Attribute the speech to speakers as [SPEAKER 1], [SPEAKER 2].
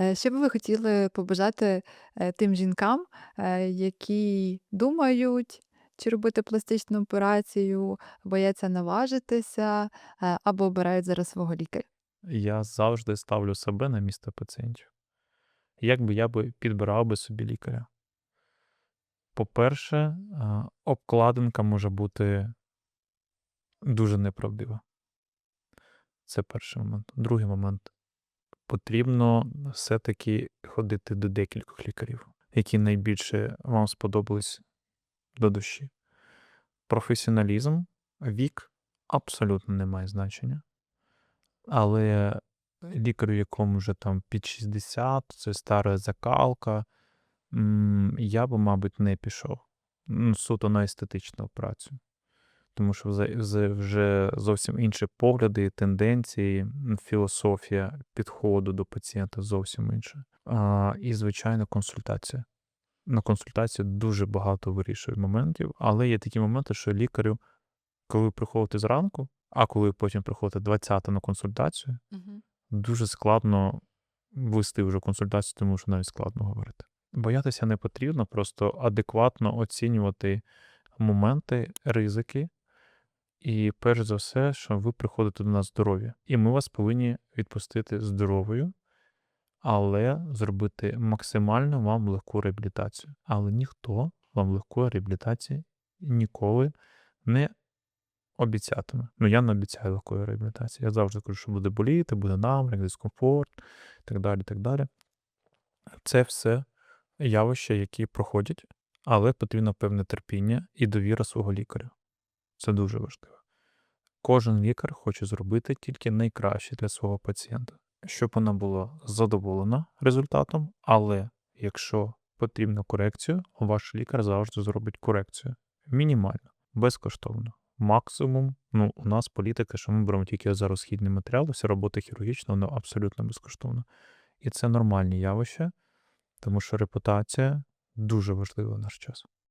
[SPEAKER 1] Е, що би ви хотіли побажати, е, тим жінкам, е, які думають, чи робити пластичну операцію, бояться наважитися, або обирають зараз свого лікаря?
[SPEAKER 2] Я завжди ставлю себе на місце пацієнтів. Як би я би підбирав би собі лікаря? По-перше, обкладинка може бути дуже неправдива. Це перший момент. Другий момент. Потрібно все-таки ходити до декількох лікарів, які найбільше вам сподобались до душі. Професіоналізм, вік абсолютно не має значення. Але лікарю, якому вже там під 60, це стара закалка, я би, мабуть, не пішов. Суто на естетичну операцію. Тому що вже зовсім інші погляди, тенденції, філософія підходу до пацієнта зовсім інша. А, і, звичайно, консультація. На консультації дуже багато вирішує моментів, але є такі моменти, що лікарю, коли приходите зранку, а коли потім приходите 20 на консультацію, дуже складно вести вже консультацію, тому що навіть складно говорити. Боятися не потрібно, просто адекватно оцінювати моменти, ризики. І перш за все, що ви приходите до нас здорові. І ми вас повинні відпустити здоровою, але зробити максимально вам легку реабілітацію. Але ніхто вам легкої реабілітації ніколи не обіцятиме. Ну, я не обіцяю легкої реабілітації. Я завжди кажу, що буде боліти, буде намрак, дискомфорт так далі. так далі. Це все явища, які проходять, але потрібно певне терпіння і довіра свого лікаря. Це дуже важливо. Кожен лікар хоче зробити тільки найкраще для свого пацієнта, щоб вона була задоволена результатом, але якщо потрібна корекцію, ваш лікар завжди зробить корекцію. Мінімально, безкоштовно. Максимум, ну, у нас політика, що ми беремо тільки за розхідний матеріал, вся робота хірургічна, вона абсолютно безкоштовна. І це нормальні явища, тому що репутація дуже важлива в наш час.